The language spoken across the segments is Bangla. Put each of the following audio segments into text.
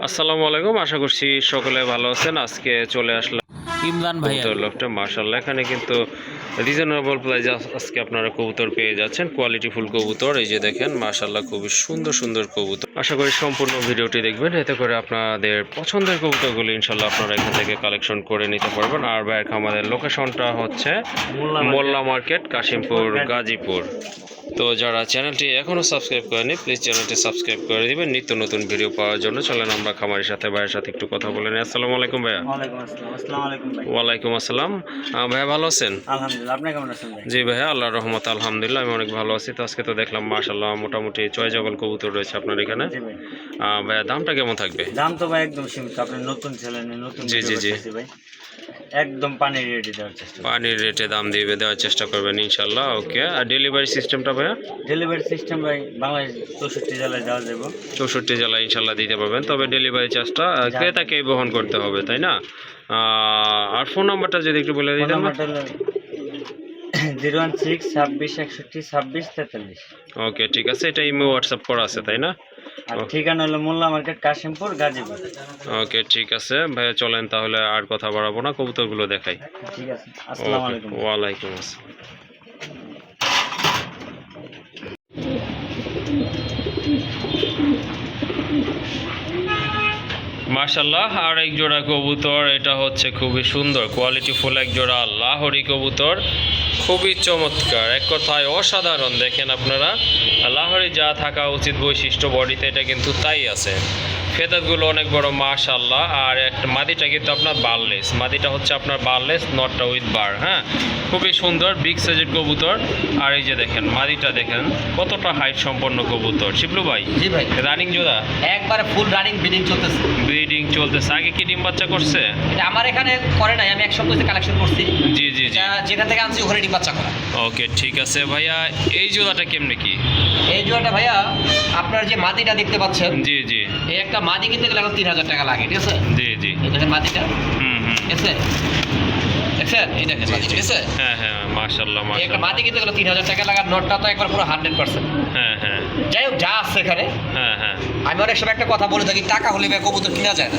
আসসালামু আলাইকুম আশা করছি সকলে ভালো আছেন। আজকে চলে আসলাম ইমরান ভাইয়া। কবুতর লফটে মার্শাল্লাহ এখানে কিন্তু রিজনেবল প্রাইস আজকে আপনারা কবুতর পেয়ে যাচ্ছেন। কোয়ালিটি ফুল কবুতর। এই যে দেখেন মার্শাল্লাহ খুবই সুন্দর সুন্দর কবুতর। আশা করি সম্পূর্ণ ভিডিওটি দেখবেন। এতে করে আপনাদের পছন্দের কবুতরগুলো ইনশাল্লাহ আপনারা এখান থেকে কালেকশন করে নিতে পারবেন। আর ব্যাক আমাদের লোকেশনটা হচ্ছে মোল্লা মার্কেট কাশিমপুর গাজীপুর। তো যারা চ্যানেলটি এখনও সাবস্ক্রাইব করেনি প্লিজ চ্যানেলটি সাবস্ক্রাইব করে দিবেন। নিত্য নতুন ভিডিও পাওয়ার জন্য। চলেন আমরা খামারের সাথে ভাইয়ের সাথে একটু কথা বলে নিই। আসসালামু আলাইকুম ভাইয়া। আসসালামু আলাইকুম ভাই। ওয়ালাইকুম আসসালাম। ভাইয়া ভালো আছেন? আলহামদুলিল্লাহ আপনি কেমন আছেন ভাই? জি ভাইয়া আল্লাহ রহমত আলহামদুলিল্লাহ আমি অনেক ভালো আছি। তো আজকে তো দেখলাম মাশাল্লাহ মোটামুটি ছয় জগল কবুতর রয়েছে আপনার এখানে। ভাইয়া দামটা কেমন থাকবে? দাম তো ভাই একদম সীমিত আপনি নতুন ছিলেন নতুন জি, জি, জি। ভাই। একদম পানি রেডি দেওয়ার চেষ্টা পানির রেটে দাম দিয়ে দেওয়ার চেষ্টা করবেন ইনশাল্লাহ ওকে। আর ডেলিভারি সিস্টেমটা ভাইয়া? ডেলিভারি সিস্টেম ভাই বাংলাদেশ চৌষট্টি জেলায় দেওয়া যাব। চৌষট্টি জেলায় ইনশাল্লাহ দিতে পারবেন। তবে ডেলিভারি চার্জটা ক্রেতাকেই বহন করতে হবে তাই না? আর ফোন নাম্বারটা যদি একটু বলে দিতেন জিরো ওয়ান সিক্স ছাব্বিশ একষট্টি ছাব্বিশ তেতাল্লিশ। ওকে ঠিক আছে এটা ইমে হোয়াটসঅ্যাপ করা আছে তাই না? ঠিকানা হলো মোল্লা মার্কেট কাশিমপুর গাজীপুর। ওকে ঠিক আছে ভাইয়া চলেন তাহলে আর কথা বাড়াবো না কবুতরগুলো দেখাই। ঠিক আছে আসসালামু আলাইকুম। ওয়ালাইকুম আসসালাম। মার্শাল্লাহ আর এক জোড়া কবুতর, এটা হচ্ছে খুবই সুন্দর কোয়ালিটি ফুল এক জোড়া লাহরি কবুতর, খুবই চমৎকার, এক কথায় অসাধারণ, দেখেন আপনারা, লাহরি যা থাকা উচিত বৈশিষ্ট্য, বডিতে এটা কিন্তু তাই আছে। ফেদারগুলো অনেক বড় মাশাল্লাহ আর একটা মাদিটা কিন্তু আপনার বারলেস। মাদিটা হচ্ছে আপনার বারলেস নটটা উইথ বার হ্যাঁ? খুবই সুন্দর বিগ সাইজের কবুতর। আর এই যে দেখেন মাদিটা দেখেন কতটা হাইট সম্পন্ন কবুতর। শিবলু ভাই জি ভাই। রানিং জোড়া? একবারে ফুল রানিং ব্রিডিং চলতেছে। ব্রিডিং চলতেছে। আগে কি ডিম বাচ্চা করছে? এটা আমার এখানে করে নাই আমি এক সপ্তাহে কালেকশন করছি। জি জি জি। যেখান থেকে আনছি ওখানে ডিম বাচ্চা করা। ওকে ঠিক আছে ভাইয়া। এই জোড়াটা কেমনে কি? এই জোড়াটা ভাইয়া আপনার যে মাদিটা দেখতে পাচ্ছেন জি জি। এই একটা মাদি কিনতে গেলে এখন তিন হাজার টাকা লাগে ঠিক আছে? জি জি। দেখেন মাদিটা হুম হুম। ঠিক আছে? দেখছেন? এই দেখেন মাদি ঠিক আছে? হ্যাঁ হ্যাঁ মাশাল্লাহ এই একটা মাদি কিনতে গেলে তিন হাজার টাকা লাগার নটটা তো একবার পুরো হান্ড্রেড পার্সেন্ট হ্যাঁ হ্যাঁ। যাই হোক যা আছে এখানে। হ্যাঁ হ্যাঁ। আমি অনেক সময় একটা কথা বলে থাকি টাকা হলে কবুতর কিনা যায় না।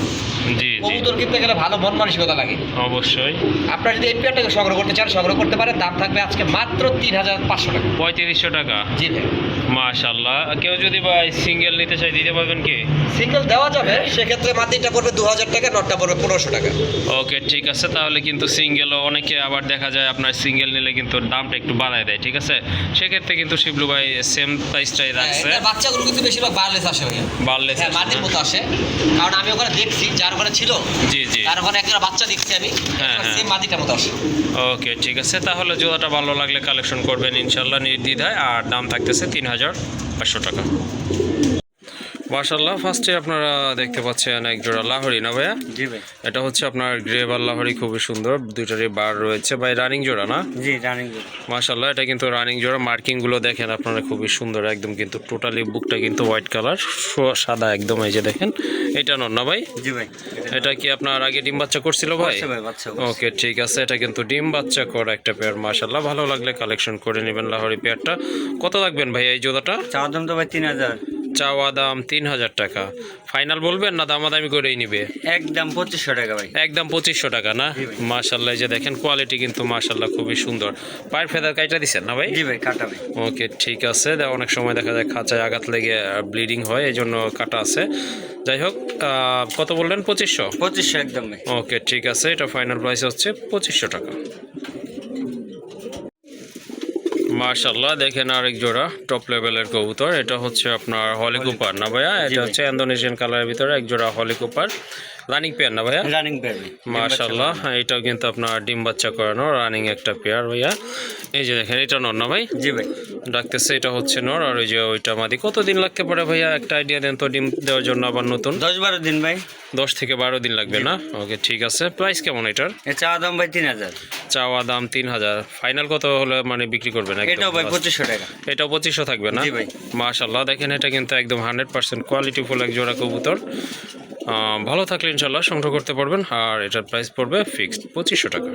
জি কবুতর কিনতে গেলে ভালো মন মানসিকতা লাগে। অবশ্যই। আপনারা যদি এই পেয়ারটাকে সংগ্রহ করতে চান সংগ্রহ করতে পারেন দাম থাকবে আজকে মাত্র তিন হাজার পাঁচশো টাকা। পঁয়ত্রিশশো টাকা? জি ভাই। মাশাল্লাহ। কেউ যদি ভাই সিঙ্গেল নিতে চাই দিতে পারবেন কি? সিঙ্গেল দেওয়া যাবে সেক্ষেত্রে মাটিটা পড়বে দু হাজার টাকা নটটা পড়বে পনেরোশো টাকা। ওকে ঠিক আছে। তাহলে কিন্তু সিঙ্গেলও অনেকে আবার দেখা যায় আপনার সিঙ্গেল নিলে কিন্তু দামটা একটু বাড়ায় দেয় ঠিক আছে? সেক্ষেত্রে কিন্তু শিবলু ভাই সেম প্রাইসটাই রাখছে। হ্যাঁ, বাচ্চাগুলো কিন্তু বেশিরভাগ বার্লেস আসে বাড়লে হ্যাঁ মাটির মতো আসে। কারণ আমি ওখানে দেখছি যার ওখানে ছিল জি জি। তার ওখানে একটা বাচ্চা দেখছি আমি হ্যাঁ, হ্যাঁ। সেম মাটিটার মতো আসে। ওকে ঠিক আছে। তাহলে জোড়াটা ভালো লাগলে কালেকশন করবেন ইনশাল্লাহ নির্দ্বিধায়। আর দাম থাকতেছে তিন হাজার পাঁচশো টাকা। মার্শাল্লাহ ফার্স্টে আপনারা দেখতে পাচ্ছেন এক জোড়া লাহরি না ভাইয়া? জি ভাই। এটা হচ্ছে আপনার গ্রে বার লাহরি খুবই সুন্দর। দুইটারই বার রয়েছে। ভাই রানিং জোড়া না? জি রানিং জোড়া। মার্শাল্লাহ এটা কিন্তু রানিং জোড়া। মার্কিংগুলো দেখেন আপনারা খুবই সুন্দর। একদম কিন্তু টোটালি বুকটা কিন্তু হোয়াইট কালার সাদা একদম এই যে দেখেন। এটা নন না ভাই? জি ভাই এটা কি আপনার আগে ডিম বাচ্চা করছিল ভাই? করছে ভাই বাচ্চা ওকে ঠিক আছে। এটা কিন্তু ডিম বাচ্চা করা একটা পেয়ার মাশাল্লাহ ভালো লাগলে কালেকশন করে নেবেন লাহোরি পেয়ারটা কত লাগবেন ভাই এই জোড়াটা? চাওয়ার দাম তো ভাই তিন হাজার। চাওয়া দাম তিন হাজার টাকা। ফাইনাল বলবেন না দামাদামি করেই নিবে? একদম পঁচিশশো টাকা ভাই। একদম পঁচিশশো টাকা না। মাশাল্লাহ যে দেখেন কোয়ালিটি কিন্তু মাশাল্লাহ খুবই সুন্দর। পায়ের ফেদার কাইটা দিচ্ছেন না ভাই? জি ভাই কাটা ভাই। ওকে ঠিক আছে। অনেক সময় দেখা যায় খাঁচায় আঘাত লেগে ব্লিডিং হয় এই জন্য কাটা আছে। যাই হোক কত বললেন? পঁচিশশো? পঁচিশশো একদম ওকে ঠিক আছে। এটা ফাইনাল প্রাইস হচ্ছে পঁচিশশো টাকা। মার্শাল্লাহ দেখেন আরেক জোড়া টপ লেভেলের কবুতর। এটা হচ্ছে আপনার হলিকুপার না ভাইয়া? এটা হচ্ছে ইন্দোনেশিয়ান কালারের ভিতরে এক জোড়া হলিকুপার রানিং পেয়ার না ভাইয়া? রানিং পেয়ার ভাই মার্শাল্লাহ এটাও কিন্তু আপনার ডিম বাচ্চা করানো রানিং একটা পেয়ার ভাইয়া। এই যে দেখেন এটা নর না ভাই? জি ভাই। ডাকতেছে এটা হচ্ছে নর। আর ওই যে ওইটা মাদি কতদিন লাগতে পারে ভাইয়া? একটা আইডিয়া দেন তো ডিম দেওয়ার জন্য আবার নতুন। দশ বারো দিন ভাই। দশ থেকে বারো দিন লাগবে না? ওকে ঠিক আছে। প্রাইস কেমন এটার? চাওয়া দাম ভাই তিন হাজার। চাওয়া দাম তিন হাজার। ফাইনাল কত হলে মানে বিক্রি করবেন এটাও ভাই? পঁচিশশো টাকা। এটাও পঁচিশশো থাকবে না? জি ভাই। মাশাল্লাহ দেখেন এটা কিন্তু একদম হান্ড্রেড পার্সেন্ট কোয়ালিটি ফুল এক জোড়া কবুতর। ভালো থাকলে ইনশাল্লাহ সংগ্রহ করতে পারবেন আর এটার প্রাইস পড়বে ফিক্সড পঁচিশশো টাকা।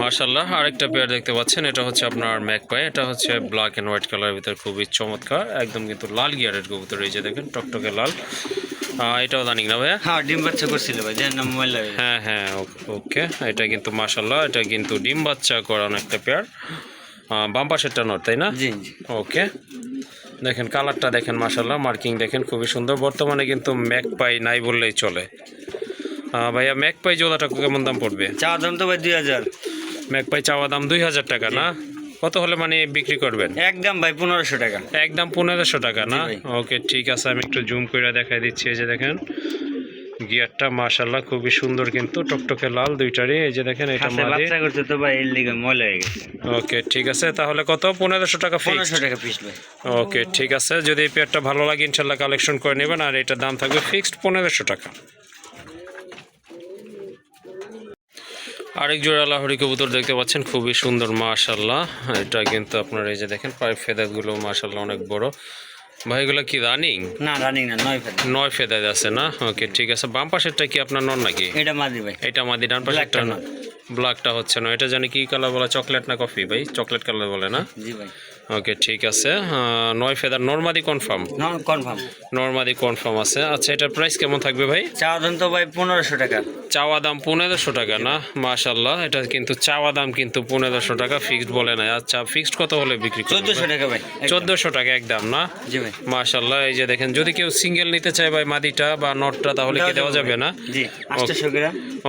মার্শাল্লাহ আরেকটা পেয়ার দেখতে পাচ্ছেন এটা হচ্ছে আপনার ম্যাকপাই এটা হচ্ছে ব্ল্যাক অ্যান্ড হোয়াইট কালারের ভিতরে খুবই চমৎকার একদম কিন্তু লাল গিয়ারের কবুতর রয়েছে দেখেন টকটকে লাল। এটাও জানি না ভাইয়া? হ্যাঁ ডিম বাচ্চা করছিল ভাই নাম মোবাইল হ্যাঁ হ্যাঁ ওকে এটা কিন্তু মাশাল্লাহ এটা কিন্তু ডিম বাচ্চা করানো একটা পেয়ার বাম পাশেরটা নর তাই না? জি ওকে। দেখেন কালারটা দেখেন মাশাল্লাহ মার্কিং দেখেন খুবই সুন্দর। বর্তমানে কিন্তু ম্যাক পাই নাই বললেই চলে। ভাইয়া ম্যাক পাই জোড়াটা কেমন দাম পড়বে? চা দাম তো ভাই দুই হাজার। ম্যাক পাই চাওয়া দাম দুই হাজার টাকা না? কত হলে মানে বিক্রি করবেন? একদম ভাই পনেরোশো টাকা। একদম পনেরোশো টাকা না? ওকে ঠিক আছে আমি একটু জুম করে দেখাই দিচ্ছি এই যে দেখেন। গিয়ারটা মাশাল্লাহ খুবই সুন্দর কিন্তু টকটকে লাল দুইটারই এই যে দেখেন এটা মাদি। বাচ্চা করছে তো ভাই এর লিগে ময়লা হয়ে গেছে। ওকে ঠিক আছে তাহলে কত? পনেরোশো টাকা পনেরোশো ফিক্সড টাকা পিস ভাই। ওকে ঠিক আছে যদি এই পেয়ারটা ভালো লাগে ইনশাল্লাহ কালেকশন করে নেবেন আর এটার দাম থাকবে ফিক্সড পনেরোশো টাকা। আরেক জোড়া লাহরি কবুতর দেখতে পাচ্ছেন খুবই সুন্দর মাশাল্লাহ এটা কিন্তু আপনার এই যে দেখেন পায়ের ফেদারগুলো মাশাল্লাহ অনেক বড়। ভাই এগুলো কি রানিং না রানিং না নয় ফেদা নয় ফেদার আছে না? ওকে ঠিক আছে। বাম পাশেরটা কি আপনার নন নাকি? এটা মাদি ভাই। এটা মাদি ডান পাশেরটা ব্ল্যাকটা হচ্ছে না এটা জানি কি কালার বলে চকলেট না কফি ভাই? চকলেট কালার বলে না? জি ভাই। ওকে ঠিক আছে। নয় ফেদার নর্মাদি কনফার্ম কনফার্ম নর্মাদি কনফার্ম আছে। আচ্ছা এটার প্রাইস কেমন থাকবে ভাই? চা দাম তো ভাই পনেরোশো টাকা। চাওয়া দাম পনেরোশো টাকা না? মাশাল্লাহ এটা কিন্তু চাওয়া দাম কিন্তু পনেরোশো টাকা ফিক্সড বলে না আচ্ছা ফিক্সড কত হলে বিক্রি চোদ্দোশো টাকা ভাই। চোদ্দোশো টাকা একদম না? জি ভাই। মাশাল্লাহ এই যে দেখেন যদি কেউ সিঙ্গেল নিতে চায় ভাই মাদিটা বা নটটা তাহলে কি দেওয়া যাবে না? জি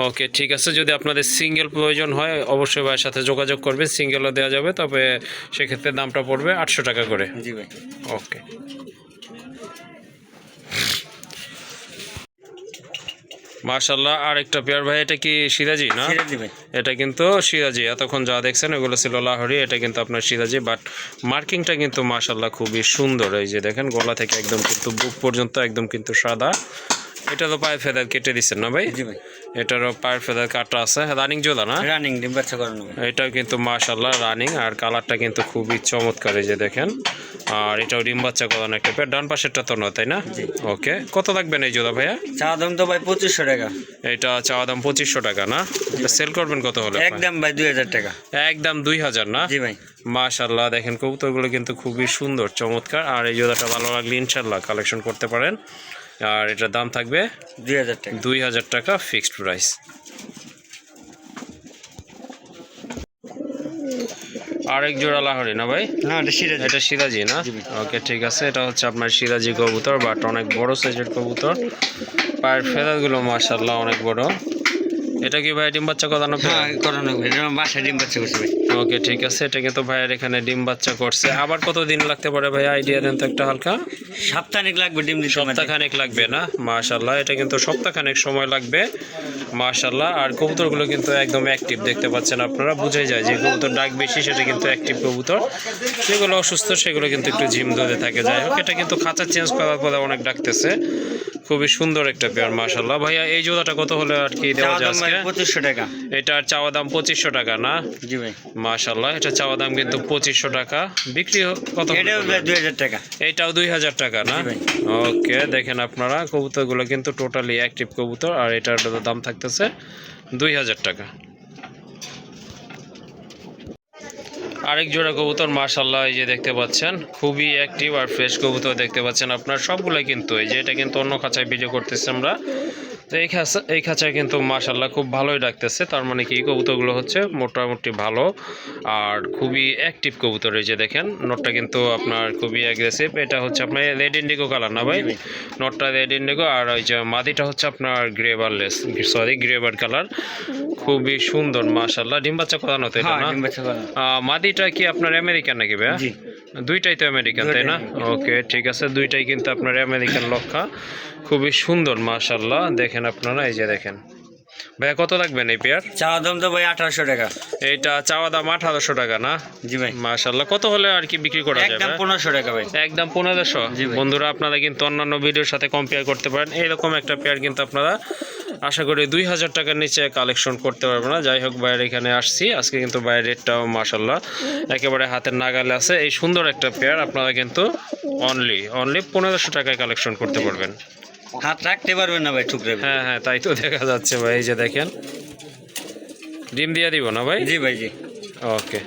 ওকে ঠিক আছে। যদি আপনাদের সিঙ্গেল প্রয়োজন হয় অবশ্যই ভাইয়ের সাথে যোগাযোগ করবেন। সিঙ্গেলও দেওয়া যাবে তবে সেক্ষেত্রে দামটা পড়বে আটশো টাকা করে। জি ভাই। ওকে। মার্শাল্লাহ আর একটা পেয়ার ভাই এটা কি সিরাজি না? এটা কিন্তু সিরাজি। এতক্ষণ যা দেখছেন এগুলো ছিল লাহরি এটা কিন্তু আপনার সিরাজি বাট মার্কিংটা কিন্তু মার্শাল্লাহ খুবই সুন্দর। এই যে দেখেন গলা থেকে একদম কিন্তু বুক পর্যন্ত একদম কিন্তু সাদা। এটা তো পায়ের ফেদার কেটে দিচ্ছেন না ভাই? জি ভাই। এটারও পায়ের ফেদার কাটা আছে। রানিং জোদা না? রানিং ডিম বাচ্চা করানো এটাও কিন্তু মাশাল্লাহ রানিং আর কালারটা কিন্তু খুবই চমৎকার এই যে দেখেন। আর এটাও ডিম বাচ্চা করানো একটা পেয়ার ডান পাশেরটা তো নয় তাই না? ওকে কত লাগবেন এই জোদা ভাইয়া? চা দাম তো ভাই পঁচিশশো টাকা। এটা চাওয়া দাম পঁচিশশো টাকা না? সেল করবেন কত হলে? একদম ভাই দুই হাজার টাকা। একদম দুই হাজার না? জি ভাই। মাশাল্লাহ দেখেন কবুতরগুলো কিন্তু খুবই সুন্দর চমৎকার। আর এই জোড়াটা ভালো লাগলে ইনশাল্লাহ কালেকশন করতে পারেন। আর এটার দাম থাকবে দুই হাজার টাকা। দুই হাজার টাকা ফিক্সড প্রাইস। আরেক জোড়া লাহরি না ভাই? না এটা সিরাজি। এটা সিরাজি না? ওকে ঠিক আছে এটা হচ্ছে আপনার সিরাজি কবুতর বাট অনেক বড় সাইজের কবুতর। পায়ের ফেদারগুলো মার্শাল্লাহ অনেক বড়। এটা কি ভাই ডিম বাচ্চা করানো হ্যাঁ করানো আমার ডিম বাচ্চা করছে ভাই। ওকে ঠিক আছে। এটা কিন্তু ভাইয়ের এখানে ডিম বাচ্চা করছে। আবার কত দিন লাগতে পারে ভাই আইডিয়া দেন তো একটা হালকা। সপ্তাহিক লাগবে ডিম দিতে। সপ্তাহখানেক লাগবে না? মাশাল্লাহ এটা কিন্তু সপ্তাহখানেক সময় লাগবে। মাশাল্লাহ আর কবুতরগুলো কিন্তু একদম অ্যাক্টিভ দেখতে পাচ্ছেন আপনারা। বুঝাই যায় যে কবুতর ডাক বেশি সেটা কিন্তু অ্যাক্টিভ কবুতর। যেগুলো অসুস্থ সেগুলো কিন্তু একটু ঝিম ধরে থাকে। যাই হোক এটা কিন্তু খাঁচা চেঞ্জ করার পরে অনেক ডাকতেছে। খুবই সুন্দর একটা পেয়ার মাশাল্লাহ ভাইয়া এই জোড়াটা কত হলে আর কি দেওয়া যায় আজকে? পঁচিশশো টাকা। এটার চাওয়া দাম পঁচিশশো টাকা না? জি ভাই। মাশাল্লাহ এটা চাওয়া দাম কিন্তু পঁচিশশো টাকা। বিক্রি কত এটাও করবেন? ভাই দুই হাজার টাকা। এটাও দুই হাজার টাকা না? ওকে দেখেন আপনারা কবুতরগুলো কিন্তু টোটালি অ্যাক্টিভ কবুতর আর এটার দাম থাকতেছে দুই হাজার টাকা। আরেক জোড়া কবুতর মাশাল্লাহ এই যে দেখতে পাচ্ছেন। খুবই অ্যাক্টিভ আর ফ্রেশ কবুতর দেখতে পাচ্ছেন আপনার। সবগুলোই কিন্তু, এই যে এটা কিন্তু অন্য খাঁচায় ভিডিও করতেছি আমরা। তো এই খাঁচা এই খাঁচায় কিন্তু মার্শাল্লাহ খুব ভালোই ডাকতেছে। তার মানে কি কবুতরগুলো হচ্ছে মোটামুটি ভালো আর খুবই অ্যাক্টিভ কবুতর এই যে দেখেন। নটটা কিন্তু আপনার খুবই অ্যাগ্রেসিভ এটা হচ্ছে আপনার রেড ইন্ডিগো কালার না ভাই? নটটা রেড ইন্ডিগো আর ওই যে মাদিটা হচ্ছে আপনার গ্রেবারলেস সরি গ্রেবার কালার খুবই সুন্দর মাশাল্লাহ ডিম বাচ্চা করানো তো এটা হ্যাঁ না? মাদিটা কি আপনার আমেরিকান নাকি ভাইয়া? দুইটাই তো আমেরিকান তাই না? ওকে ঠিক আছে। দুইটাই কিন্তু আপনার আমেরিকান লক্ষা। খুবই সুন্দর মাশাল্লাহ দেখেন আপনারা এই যে দেখেন। ভাইয়া কত লাগবেন এই পেয়ার? চা দাম তো ভাই আঠারোশো টাকা। এইটা চাওয়া দাম আঠারোশো টাকা না? জি ভাই। মাশাল্লাহ কত হলে আর কি বিক্রি করা একদম পনেরোশো টাকা ভাই। একদম পনেরোশো? বন্ধুরা আপনারা কিন্তু অন্যান্য ভিডিওর সাথে কম্পেয়ার করতে পারেন। এইরকম একটা পেয়ার কিন্তু আপনারা আশা করি দুই হাজার টাকার নিচে কালেকশন করতে পারবেন না। যাই হোক বাইরে এখানে আসছি। আজকে কিন্তু বাইরের রেটটাও মাসাল্লাহ একেবারে হাতের নাগালে আছে। এই সুন্দর একটা পেয়ার আপনারা কিন্তু অনলি অনলি পনেরোশো টাকায় কালেকশন করতে পারবেন। হাত রাখতে পারবেন না ভাই ঠুকরে হ্যাঁ হ্যাঁ তাই তো দেখা যাচ্ছে ভাই এই যে দেখেন। ডিম দিয়ে দিব না ভাই? জি ভাই জি। ওকে।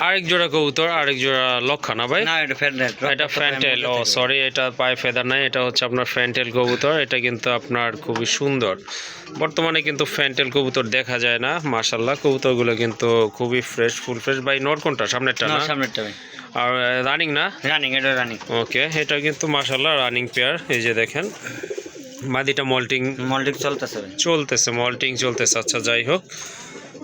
আরেক জোড়া কবুতর আরেক জোড়া লক্ষা না ভাই? না এটা ফ্যাট এটা ফ্যান্টেল ও সরি এটা পায়ে ফেদার নাই এটা হচ্ছে আপনার ফ্যান্টেল কবুতর এটা কিন্তু আপনার খুবই সুন্দর। বর্তমানে কিন্তু ফ্যান্টেল কবুতর দেখা যায় না মাশাল্লাহ কবুতরগুলো কিন্তু খুবই ফ্রেশ ফুল ফ্রেশ বাই নর কোনটা? সামনেরটা না? সামনেরটা ভাই। আর রানিং না? রানিং এটা রানিং ওকে এটা কিন্তু মাসাল্লাহ রানিং পেয়ার এই যে দেখেন। মাদিটা মল্টিং মল্টিং চলতেছে চলতেছে মল্টিং চলতেছে। আচ্ছা যাই হোক।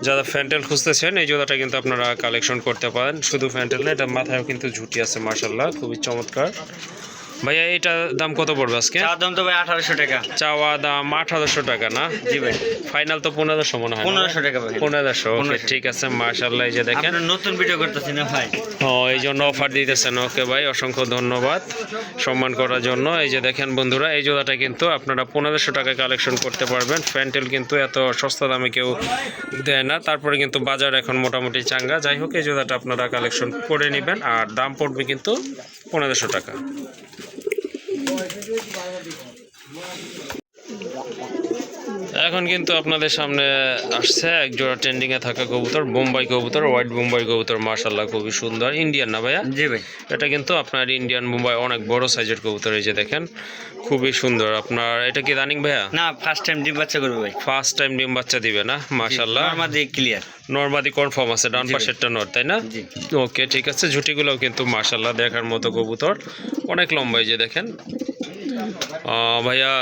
যারা ফ্যান্টেল খুঁজতেছেন এই জোড়াটা কিন্তু আপনারা কালেকশন করতে পারেন। শুধু ফ্যান্টেল না এটা মাথায়ও কিন্তু ঝুটি আছে মাসাল্লাহ খুবই চমৎকার। ভাইয়া এটা দাম কত পড়বে আজকে? চা দাম তো ভাই আঠারোশো টাকা। চাওয়া দাম আঠারোশো টাকা না? জি ভাই। ফাইনাল তো পনেরোশো মনে হয়? পনেরোশো টাকা ভাই। পনেরোশো ওকে 1500 ঠিক আছে মার্শাল্লাহ এই যে দেখেন। নতুন ভিডিও করতেছি না ভাই? ও এই জন্য অফার দিতেছেন ওকে ভাই অসংখ্য ধন্যবাদ সম্মান করার জন্য। এই যে দেখেন বন্ধুরা এই জোড়াটা কিন্তু আপনারা পনেরোশো টাকায় কালেকশন করতে পারবেন। ফ্যান্টেল কিন্তু এত সস্তা দামে কেউ দেয় না। তারপরে কিন্তু বাজার এখন মোটামুটি চাঙ্গা। যাই হোক এই জোড়াটা আপনারা কালেকশন করে নেবেন আর দাম পড়বে কিন্তু পনেরোশো টাকা। এখন কিন্তু আপনাদের সামনে আসছে এক জোড়া ট্রেন্ডিংয়ে থাকা কবুতর বোম্বাই কবুতর হোয়াইট বোম্বাই কবুতর মার্শাল্লাহ খুবই সুন্দর। ইন্ডিয়ান না ভাইয়া? জি ভাই। এটা কিন্তু আপনার ইন্ডিয়ান মুম্বাই অনেক বড় সাইজের কবুতর এই যে দেখেন খুবই সুন্দর। আপনার এটা কি রানিং ভাইয়া? না ফার্স্ট টাইম ডিম বাচ্চা করবে ভাই। ফার্স্ট টাইম ডিম বাচ্চা দিবে না? মাশাল্লাহ আমাদের ক্লিয়ার নর্মাদি কনফার্ম আছে ডান। পাশেরটা নর তাই না? জি। ওকে ঠিক আছে। ঝুটিগুলোও কিন্তু মাশাল্লাহ দেখার মতো কবুতর। অনেক লম্বা এই যে দেখেন। ভাইয়া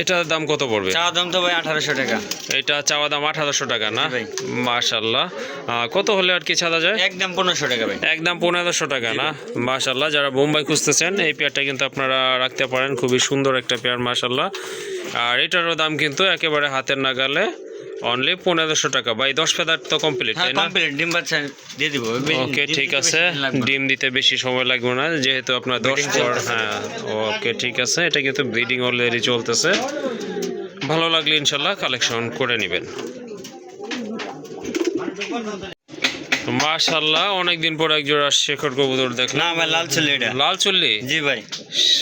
এটার দাম কত পড়বে? চা দাম তো ভাই আঠারোশো টাকা। এটা চাওয়া দাম আঠারোশো টাকা না। মাশাল্লাহ। কত হলে আর কি ছাড়া যায়? একদম পনেরোশো টাকা ভাই। একদম পনেরোশো টাকা না? মাশাল্লাহ যারা বোম্বাই খুঁজতেছেন এই পেয়ারটা কিন্তু আপনারা রাখতে পারেন। খুবই সুন্দর একটা পেয়ার মাশাল্লাহ। আর এটারও দাম কিন্তু একেবারে হাতের নাগালে অনলি পনেরোশো টাকা। বাই দশ ফেদার তো কমপ্লিট হ্যাঁ তাই না? কমপ্লিট ডিম বাচ্চা দিয়ে দিব। ওকে ঠিক আছে। ডিম দিতে বেশি সময় লাগবে না যেহেতু আপনার দশ পর হ্যাঁ ওকে ঠিক আছে। এটা কিন্তু ব্রিডিং অলরেডি চলতেছে। ভালো লাগলে ইনশাল্লাহ কালেকশন করে নেবেন। মাশাল্লাহ অনেকদিন পর এক জোড়া শেখর কবুতর না দেখলাম ভাই লাল চল্লি এটা। লাল চল্লি জি ভাই।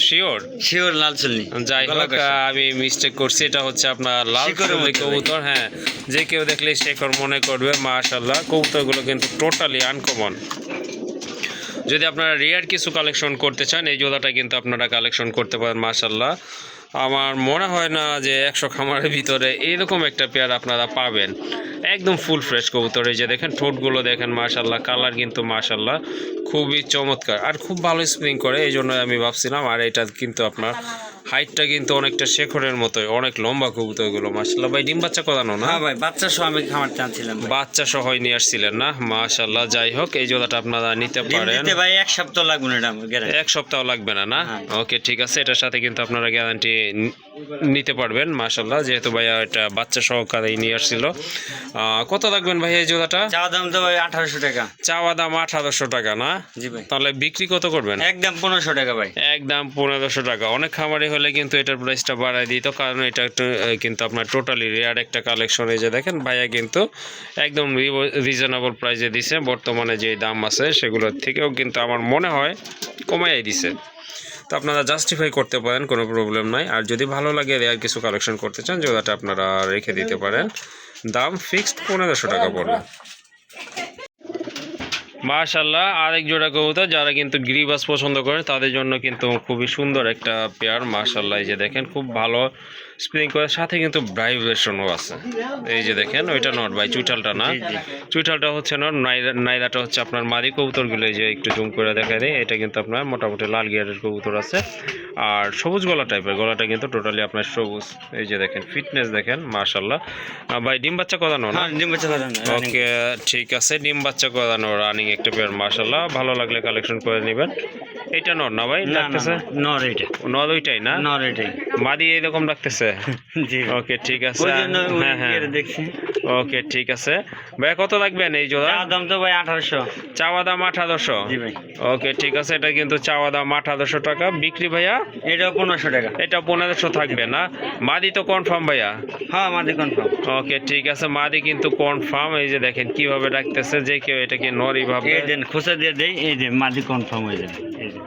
শিওর শিওর লাল চল্লি। যাই হোক আমি মিস্টেক করছি এটা হচ্ছে আপনার লাল চল্লি কবুতর হ্যাঁ। যে কেউ দেখলে শেখর মনে করবে মাশাল্লাহ কবুতরগুলো কিন্তু টোটালি আনকমন যদি আপনারা রেয়ার কিছু কালেকশন করতে চান এই জোড়াটা কিন্তু আপনারা কালেকশন করতে পারেন মাশাল্লাহ আমার মনে হয় না যে একশো খামারের ভিতরে এরকম একটা পেয়ার আপনারা পাবেন। একদম ফুল ফ্রেশ কবুতর। এই যে দেখেন, ঠোঁটগুলো দেখেন মাশাল্লাহ কালার কিন্তু মাশাল্লাহ খুবই চমৎকার। আর খুব ভালো স্প্রিং করে, এই জন্য আমি ভাবছিলাম, আর এটা কিন্তু আপনার হাইটটা কিন্তু অনেকটা শেখরের মতোই অনেক লম্বা কবুতরগুলো মাশাল্লাহ ভাই ডিম বাচ্চা করানো না? হ্যাঁ ভাই বাচ্চা সহ আমি খামার টানছিলাম ভাই। বাচ্চা সহই নিয়ে আসছিলেন না? মাশাল্লাহ যাই হোক এই জোড়াটা আপনারা নিতে পারেন। দিতে ভাই এক সপ্তাহ লাগবে না গ্যারান্টি এক সপ্তাহ লাগবে না না? হ্যাঁ। ওকে ঠিক আছে এটার সাথে কিন্তু আপনারা গ্যারান্টি নিতে পারবেন মাশাল্লাহ যেহেতু ভাইয়া এটা বাচ্চা সহকারেই নিয়ে আসছিল। কত রাখবেন ভাইয়া এই জোড়াটা? চা দাম তো ভাই আঠারোশো টাকা। চাওয়া দাম আঠারোশো টাকা না? জি ভাই। তাহলে বিক্রি কত করবেন? একদম পনেরোশো টাকা ভাই। একদম পনেরোশো টাকা। অনেক খামারি হলে কিন্তু এটার প্রাইসটা বাড়ায় দিত। কারণ এটা একটু কিন্তু আপনার টোটালি রেয়ার একটা কালেকশন এই যে দেখেন, ভাইয়া কিন্তু একদম রিজনেবল প্রাইসে দিছে। বর্তমানে যে দাম আছে সেগুলোর থেকেও কিন্তু আমার মনে হয় কমাই দিছে। তো আপনারা জাস্টিফাই করতে পারেন, কোনো প্রবলেম নাই। আর যদি ভালো লাগে রেয়ার কিছু কালেকশন করতে চান যেটাটা আপনারা রেখে দিতে পারেন। দাম ফিক্সড পনেরোশো টাকা পড়বে। মাশাল্লাহ আরেক জোড়া কবুতর যারা কিন্তু গ্রিবাস পছন্দ করে, তাদের জন্য কিন্তু খুবই সুন্দর একটা পেয়ার মাশাল্লাহ যে দেখেন, খুব ভালো স্প্রিং করার সাথে কিন্তু ভাইব্রেশনও আছে। এই যে দেখেন ওইটা নট ভাই চুইটালটা না। চুইটালটা হচ্ছে নট নাইরাটা হচ্ছে আপনার মাদি কবুতরগুলো যে একটু জুম করে দেখা দেয় এটা কিন্তু আপনার মোটামুটি লাল গিয়ারের কবুতর আছে। আর সবুজ গলা টাইপের গলাটা কিন্তু টোটালি আপনার সবুজ। এই যে দেখেন ফিটনেস দেখেন মাশাল্লাহ আহ, ভাই ডিম বাচ্চা করানো না? হ্যাঁ ডিম বাচ্চা করেন ওকে ঠিক আছে ডিম বাচ্চা করানো রানিং একটা পেয়ার মাশাল্লাহ ভালো লাগলে কালেকশন করে নেবেন। এটা নর না ভাই? না নর এটা নর ওইটাই না? নর এটাই মাদি এরকম ডাকতেছে জি। ওকে ঠিক আছে। হ্যাঁ হ্যাঁ। দেখছি। ওকে ঠিক আছে। ভাই কত লাগবেন এই জোড়া? দাম তো ভাই আঠারোশো। চাওয়া দাম আঠারোশো? জি ভাই। ওকে ঠিক আছে। এটা কিন্তু চাওয়া দাম আঠারোশো টাকা। বিক্রি ভাইয়া? এটাও পনেরোশো টাকা। এটা পনেরোশো থাকবে না। মাদি তো কনফার্ম ভাইয়া? হ্যাঁ আমাদের কনফার্ম ওকে ঠিক আছে। মাদি কিন্তু কনফার্ম এই যে দেখেন কীভাবে ডাকতেছে যে কেউ এটাকে নরি ভাবে এই দেন খোসা দিয়ে দেই। এই যে মাদি কনফার্ম হয়ে যাবে এই যে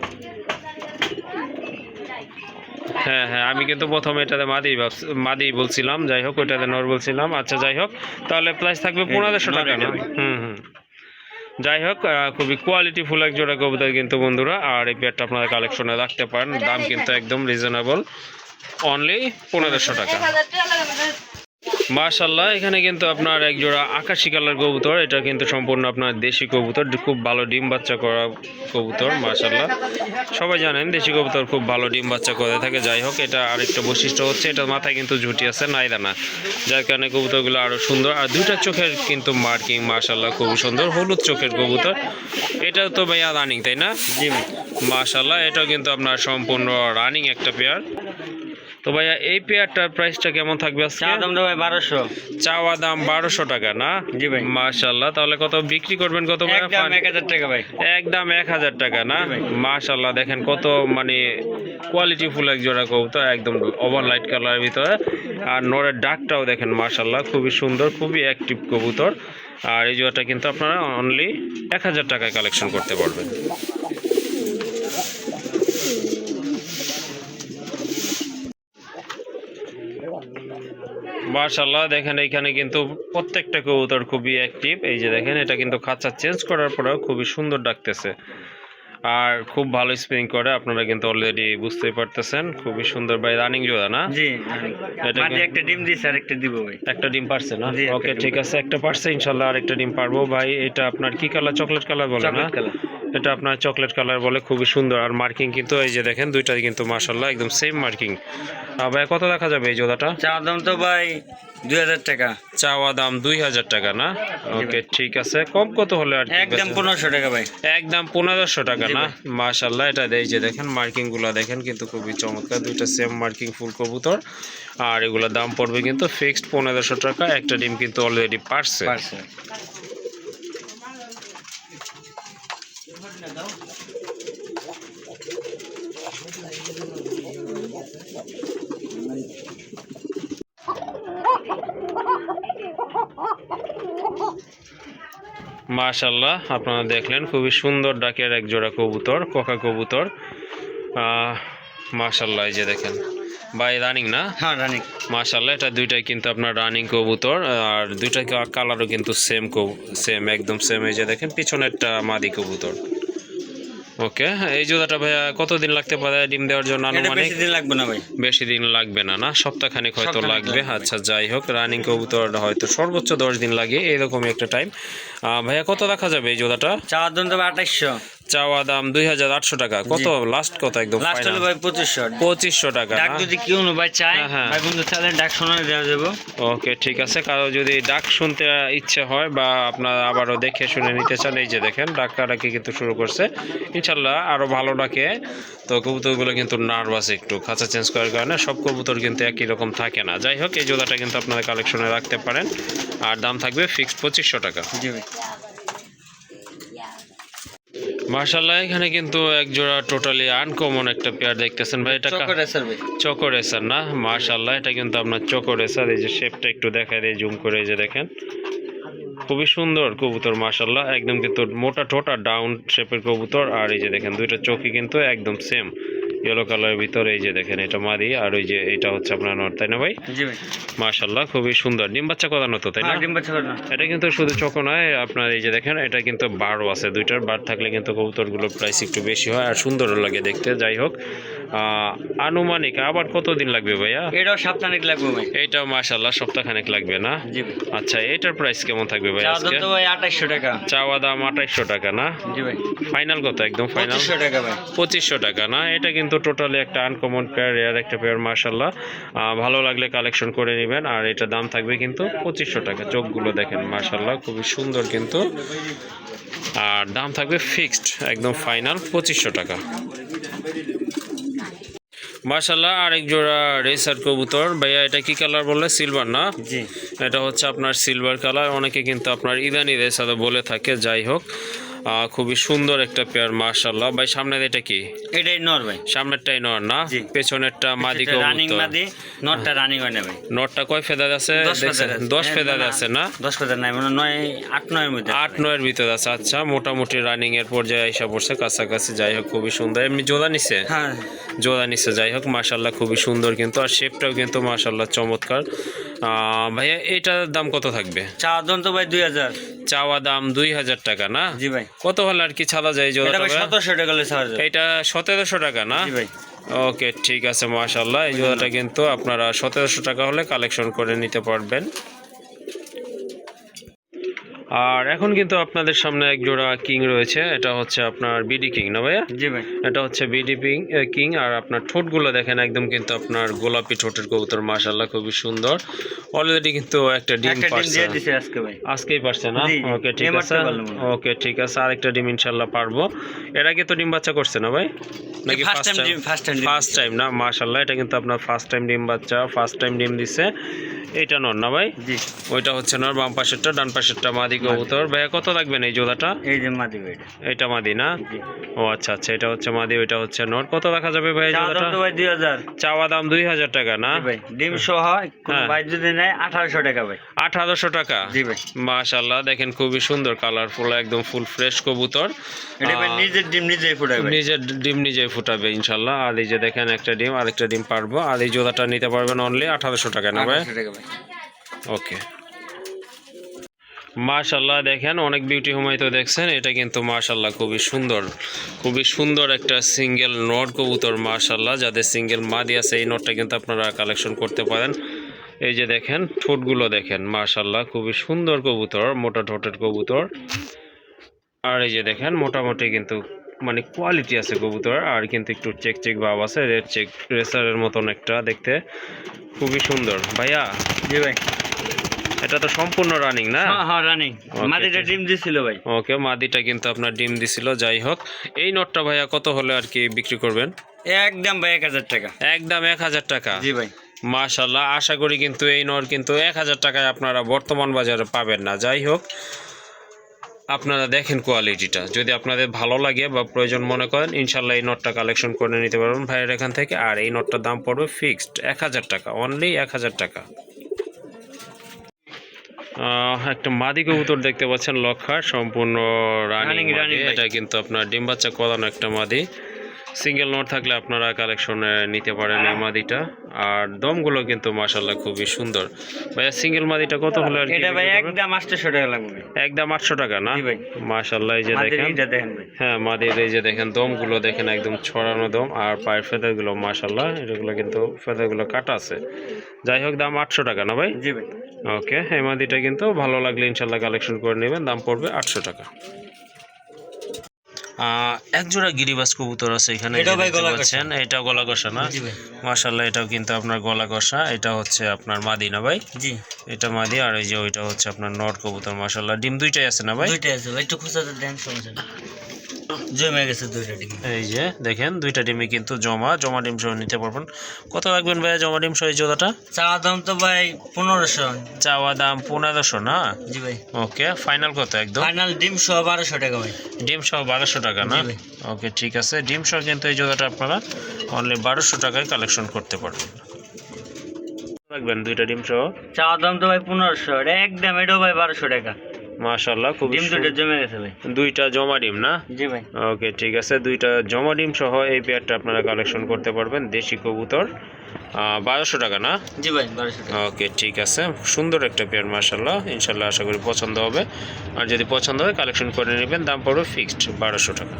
হ্যাঁ হ্যাঁ আমি কিন্তু প্রথমে এটাতে মাদি ভাবছি- মাদি বলছিলাম যাই হোক ওইটাতে নর বলছিলাম। আচ্ছা যাই হোক তাহলে প্রাইস থাকবে পনেরোশো টাকা না? হুম হুম। যাই হোক আহ, খুবই কোয়ালিটি ফুল এক জোড়া কবুতর কিন্তু বন্ধুরা আর এই পেয়ারটা আপনারা কালেকশনে রাখতে পারেন। দাম কিন্তু একদম রিজনেবল অনলি পনেরোশো টাকা। মাশাল্লাহ এখানে কিন্তু আপনার এক জোড়া আকাশি কালার কবুতর। এটা কিন্তু সম্পূর্ণ আপনার দেশি কবুতর খুব ভালো ডিম বাচ্চা করা কবুতর মাশাল্লাহ সবাই জানেন দেশি কবুতর খুব ভালো ডিম বাচ্চা করে থাকে। যাই হোক এটা আরেকটা বৈশিষ্ট্য হচ্ছে এটা মাথায় কিন্তু ঝুটি আছে নাইদানা যার কারণে কবুতরগুলো আরও সুন্দর আর দুইটা চোখের কিন্তু মার্কিং মার্শাল্লাহ খুবই সুন্দর হলুদ চোখের কবুতর। এটা তো ভাইয়া রানিং তাই না? জি ভাই। মাশাল্লাহ এটাও কিন্তু আপনার সম্পূর্ণ রানিং একটা পেয়ার তো ভাইয়া এই পেয়ারটার প্রাইসটা কেমন থাকবে আজকে? চা দাম তো ভাই বারোশো। চাওয়া দাম বারোশো টাকা না? জি ভাই। মাশাল্লাহ তাহলে কত বিক্রি করবেন কত? একদম এক হাজার টাকা ভাই। একদম এক হাজার টাকা না? ভাই। মাশাল্লাহ দেখেন কত মানে কোয়ালিটি ফুল এক জোড়া কবুতর একদম ওভার লাইট কালারের ভিতরে। আর নরের ডাকটাও দেখেন মাশাল্লাহ খুবই সুন্দর খুবই অ্যাক্টিভ কবুতর। আর এই জোড়াটা কিন্তু আপনারা অনলি এক হাজার টাকায় কালেকশন করতে পারবেন। মার্শাল্লাহ দেখেন এখানে কিন্তু প্রত্যেকটা কবুতর খুবই অ্যাক্টিভ এই যে দেখেন এটা কিন্তু খাঁচা চেঞ্জ করার পরেও খুবই সুন্দর ডাকতেছে। আর খুব ভালো স্পিনিং করে আপনারা কিন্তু অলরেডি বুঝতেই পারতেছেন। খুবই সুন্দর ভাই রানিং জোড়া না? জি। এটা একটা ডিম দিছে আর একটা দিব ভাই। একটা ডিম পারছে না? ওকে ঠিক আছে একটা পারছে ইনশাল্লাহ আর একটা ডিম পারব। ভাই এটা আপনার কি কালার চকলেট কালার বলে না? এটা আপনার চকলেট কালার বলে খুবই সুন্দর। আর মার্কিং কিন্তু এই যে দেখেন দুইটাই কিন্তু মার্শাল্লাহ একদম সেম মার্কিং। ভাই কত দেখা যাবে এই জোড়াটা? চা দাম তো ভাই দুই হাজার টাকা। চাওয়া দাম দুই হাজার টাকা না? ওকে ঠিক আছে। কম কত হলে আর একদম পনেরোশো টাকা ভাই। একদম পনেরোশো টাকা না? ভাই। মাশাল্লাহ এটা এই যে দেখেন মার্কিংগুলা দেখেন কিন্তু খুবই চমৎকার। দুইটা সেম মার্কিং ফুল কবুতর। আর এগুলোর দাম পড়বে কিন্তু ফিক্সড পনেরোশো টাকা। একটা ডিম কিন্তু অলরেডি পারছে। পারছে মাশাল্লাহ আপনারা দেখলেন খুবই সুন্দর ডাকের এক জোড়া কবুতর কোকা কবুতর। আহ, মাশাল্লাহ এই যে দেখেন। বাই রানিং না? হ্যাঁ রানিং মাশাল্লাহ এটা দুইটাই কিন্তু আপনার রানিং কবুতর আর দুইটা কালারও কিন্তু সেম সেম একদম সেম এই যে দেখেন পিছনেরটা মাদি কবুতর। ওকে এই জুতাটা ভাইয়া কতদিন লাগতে পারে ডিম দেওয়ার জন্য আনুমানিক? বেশি দিন লাগবে না ভাই। বেশি দিন লাগবে না না? সপ্তাহখানেক হয়তো লাগবে। আচ্ছা যাই হোক রানিং কবুতর হয়তো সর্বোচ্চ দশ দিন লাগে এরকমই একটা টাইম ভাইয়া কত রাখা যাবে এই জোড়াটা চার দিন তো ভাই আঠাইশশো। চাওয়া দাম দুই হাজার আটশো টাকা। কত? লাস্ট কত একদম লাস্ট হলো ভাই পঁচিশশো। পঁচিশশো টাকা ডাক যদি কেউ নো ভাই চায় হ্যাঁ, হ্যাঁ। ভাই বন্ধু তাহলে ডাক শোনা দেওয়া যাব। ওকে ঠিক আছে। কারও যদি ডাক শুনতে ইচ্ছে হয় বা আপনার আবারও দেখে শুনে নিতে চান এই যে দেখেন ডাক্তারাকে কিন্তু শুরু করছে। ইনশাল্লাহ আরও ভালো ডাকে। তো কবুতরগুলো কিন্তু নার্ভাস একটু। খাঁচা চেঞ্জ করার কারণে সব কবুতর কিন্তু একই রকম থাকে না। যাই হোক এই জোড়াটা কিন্তু আপনারা কালেকশনে রাখতে পারেন। আর দাম থাকবে ফিক্সড পঁচিশশো টাকা। জি ভাই। মার্শাল্লাহ এখানে কিন্তু এক জোড়া টোটালি আনকমন একটা পেয়ার দেখতেছেন ভাই। এটা চকো রেসার ভাই। চকো রেসার না? মার্শাল্লাহ এটা কিন্তু আপনার চকো রেসার এই যে শেপটা একটু দেখায় দিয়ে জুম করে এই যে দেখেন। খুবই সুন্দর কবুতর মার্শাল্লাহ। একদম কিন্তু মোটা টোটা ডাউন শেপের কবুতর। আর এই যে দেখেন দুইটা চোখই কিন্তু একদম সেম ইয়েলো কালারের ভিতরে এই যে দেখেন এটা মাদি আর ওই যে এটা হচ্ছে আপনার নর তাই না ভাই? জি মার্শাল্লাহ খুবই সুন্দর। ডিম বাচ্চা করানো তো তাই না? হ্যাঁ ডিম বাচ্চা এটা কিন্তু শুধু চকো নয় আপনার এই যে দেখেন এটা কিন্তু বারও আছে দুইটার বার থাকলে কিন্তু কবুতরগুলোর প্রাইস একটু বেশি হয় আর সুন্দরও লাগে দেখতে যাই হোক। আনুমানিক আবার কতদিন লাগবে ভাইয়া? এটাও সাপ্তাহিক লাগবে ভাই। এইটাও মাশাল্লাহ সপ্তাহখানেক লাগবে না? আচ্ছা এটার প্রাইস কেমন থাকবে ভাই আজকে? ভাই আঠাইশশো টাকা। চাওয়া দাম আঠাইশশো টাকা না? জি ভাই। ফাইনাল কত একদম ফাইনাল পঁচিশশো টাকা ভাই। পঁচিশশো টাকা না? এটা কিন্তু টোটালি একটা আনকমন পেয়ার রেয়ার একটা পেয়ার মার্শাল্লাহ ভালো লাগলে কালেকশন করে নেবেন আর এটা দাম থাকবে কিন্তু পঁচিশশো টাকা। চোখগুলো দেখেন মার্শাল্লাহ খুবই সুন্দর কিন্তু। আর দাম থাকবে ফিক্সড একদম ফাইনাল পঁচিশশো টাকা। মার্শাল্লাহ আরেক জোড়া রেসার কবুতর। ভাইয়া এটা কি কালার বললে সিলভার না? এটা হচ্ছে আপনার সিলভার কালার অনেকে কিন্তু আপনার ইদানি রেসারও বলে থাকে যাই হোক। খুবই সুন্দর একটা পেয়ার মাশাল্লাহ ভাই সামনে এটা কি? এটাই নর ভাই। সামনেরটাই নর না? পেছনেরটা মাদি রানিং মাদি নরটা রানিং হয় না ভাই। নটটা কয় ফেদার আছে? দশ? ফেদার আছে। হ্যাঁ, আছে না? দশ ফেদার নাই মানে নয় আট নয়ের মধ্যে আট। নয়ের ভিতরে আছে। আচ্ছা মোটামুটি রানিং এর পর্যায়ে এসে পড়ছে কাছাকাছি। যাই হোক খুবই সুন্দর। এমনি জোড়া নিছে? হ্যাঁ। জোড়া নিছে যাই হোক মাশাল্লাহ খুবই সুন্দর কিন্তু। আর শেপটাও কিন্তু মাশাল্লাহ চমৎকার। ভাইয়া এটার দাম কত থাকবে? চা দাম তো ভাই দুই হাজার। চাওয়া দাম দুই হাজার টাকা না? জি ভাই। কত হলে আর কি ছাড়া যায়? সতেরোশো টাকা এটা সতেরোশো টাকা না? জি ভাই। ওকে ঠিক আছে মাশাল্লাহ এই জোড়াটা কিন্তু আপনারা সতেরোশো টাকা হলে কালেকশন করে নিতে পারবেন। আর এখন কিন্তু আপনাদের সামনে এক জোড়া কিং রয়েছে। এটা হচ্ছে আপনার বিডি কিং না ভাইয়া? জি ভাই। এটা হচ্ছে বিডি পিং কিং আর আপনার ঠোঁটগুলো দেখেন একদম কিন্তু আপনার গোলাপি ঠোঁটের কবুতর মাশাল্লাহ খুবই সুন্দর। অলরেডি কিন্তু একটা ডিম পারছে। আজকে ভাই। আজকেই পারছে না। ওকে ঠিক আছে। ওকে ঠিক আছে। আরেকটা ডিম ইনশাল্লাহ পারব। এর আগে তো ডিম বাচ্চা করছে না ভাই? নাকি first time first time first time না? মাশাল্লাহ এটা কিন্তু আপনার ফার্স্ট টাইম ডিম বাচ্চা। ফার্স্ট টাইম ডিম দিছে। এটা নর না ভাই? জি। ওইটা হচ্ছে নর বাম পাশেরটা ডান পাশেরটা মাদি কবুতর। ভাইয়া কত লাগবেন এই জোড়াটা? এই যে মাদি ভাই এটা। মাদি না? ও আচ্ছা আচ্ছা এটা হচ্ছে মাদি ওইটা হচ্ছে নর কত রাখা যাবে ভাই জোড়াটা? ভাই দুই হাজার। চাওয়া দাম দুই হাজার টাকা না? ভাই ডিম সহ কোনো হ্যাঁ। ভাই যদি নেয় আঠারোশো টাকা ভাই। আঠারোশো টাকা? জি ভাই। মাশাল্লাহ দেখেন খুবই সুন্দর কালারফুল একদম ফুল ফ্রেশ কবুতর। এটা ভাই নিজের ডিম নিজেই ফুটাবে নিজের ডিম নিজে ফুটাবে ইনশাল্লাহ আর এই যে দেখেন একটা ডিম আরেকটা ডিম পারব। আর এই জোড়াটা নিতে পারবেন অনলি আঠারোশো টাকা না ভাই? 1800 টাকা ভাই। ওকে মাশাল্লাহ দেখেন অনেক বিউটি হুমাই তো দেখছেন। এটা কিন্তু মাশাল্লাহ খুবই সুন্দর খুবই সুন্দর একটা সিঙ্গেল নট কবুতর মাশাল্লাহ যাদের সিঙ্গেল মা মাদি আছে, এই নটটা কিন্তু আপনারা কালেকশন করতে পারেন। এই যে দেখেন, ঠোঁটগুলো দেখেন মাশাল্লাহ খুবই সুন্দর কবুতর, মোটা ঠোঁটের কবুতর। আর এই যে দেখেন, মোটামুটি কিন্তু মানে কোয়ালিটি আছে কবুতর, আর কিন্তু একটু চেক চেক ভাব আছে রেড চেক রেসারের মতন একটা দেখতে। খুবই সুন্দর। ভাইয়া? জি ভাই। এটা তো সম্পূর্ণ রানিং না? হ্যাঁ হ্যাঁ রানিং Okay, মাদিটা ডিম দিছিল ভাই। ওকে মাদিটা কিন্তু আপনার ডিম দিছিল যাই হোক। এই নটটা ভাইয়া কত হলে আর কি বিক্রি করবেন? একদম ভাই এক হাজার টাকা। একদম এক হাজার টাকা? জি ভাই। মাশাল্লাহ আশা করি কিন্তু এই নর কিন্তু এক হাজার টাকায় আপনারা বর্তমান বাজারে পাবেন না। যাই হোক আপনারা দেখেন কোয়ালিটিটা যদি আপনাদের ভালো লাগে বা প্রয়োজন মনে করেন ইনশাল্লাহ এই নটটা কালেকশন করে নিতে পারবেন ভাইয়ের এখান থেকে। আর এই নটটার দাম পড়বে ফিক্সড এক হাজার টাকা অনলি এক হাজার টাকা। একটা মাদি কবুতর দেখতে পাচ্ছেন লক্ষা সম্পূর্ণ রানিং এটা কিন্তু আপনার ডিম বাচ্চা করানো একটা মাদি। সিঙ্গেল নোট থাকলে আপনারা কালেকশনে নিতে পারেন এই মাদিটা। আর দমগুলো কিন্তু মাশাল্লাহ খুবই সুন্দর। ভাইয়া সিঙ্গেল মাদিটা কত হলো আর কি এটা ভাই একদম আটশোশো টাকা লাগবে একদম আটশো টাকা না? জি ভাই। মাশাল্লাহ এই যে দেখেন। এইটা দেখেন ভাই। হ্যাঁ মাদির এই যে দেখেন দমগুলো দেখেন একদম ছড়ানো দম। আর পায়ের ফেদারগুলো মাশাল্লাহ এগুলো কিন্তু ফেদারগুলো কাটা আছে। যাই হোক দাম আটশো টাকা না ভাই? জি ভাই। ওকে এই মাদিটা কিন্তু ভালো লাগলে ইনশাল্লাহ কালেকশন করে নেবেন। দাম পড়বে আটশো টাকা। আহ, এক জোড়া গিরিবাস কবুতর আছে এখানে। পাচ্ছেন এটা গলা কষা না? মাসাল্লাহ এটাও কিন্তু আপনার গলা কষা এটা হচ্ছে আপনার মাদি না ভাই। জি। এটা মাদি আর এই যে ওইটা হচ্ছে আপনার নট কবুতর মাসাল্লাহ ডিম দুইটাই আছে না ভাই? আছে একটু খোঁচাতে দেন সমস্যা জমে গেছে দুইটা ডিম। এই যে দেখেন দুইটা ডিমই কিন্তু জমা। জমা ডিম সহ নিতে পারবেন। কত রাখবেন ভাইয়া জমা ডিম সহ এই জোড়াটা? চা দাম তো ভাই পনেরোশো। চাওয়া দাম পনেরোশো না? জি ভাই। ওকে ফাইনাল কত একদম? ফাইনাল ডিম সহ বারোশো টাকা ভাই। ডিম সহ বারোশো টাকা না? ওকে ঠিক আছে। ডিম সহ কিন্তু এই জোড়াটা আপনারা অনলি বারোশো টাকায় কালেকশন করতে পারবেন। রাখবেন দুইটা ডিম সহ? চা দাম তো ভাই পনেরোশো। একদম এটাও ভাই বারোশো টাকা। মাশাল্লাহ খুব গেছে ভাই। দুইটা জমা ডিম না? জি ভাই। ওকে ঠিক আছে দুইটা জমা ডিম সহ এই পেয়ারটা আপনারা কালেকশন করতে পারবেন দেশি কবুতর। বারোশো টাকা না? জি ভাই বারোশো টাকা। ওকে ঠিক আছে সুন্দর একটা পেয়ার মাশাল্লাহ ইনশাল্লাহ আশা করি পছন্দ হবে। আর যদি পছন্দ হয় কালেকশন করে নেবেন দাম পড়বে ফিক্সড বারোশো টাকা।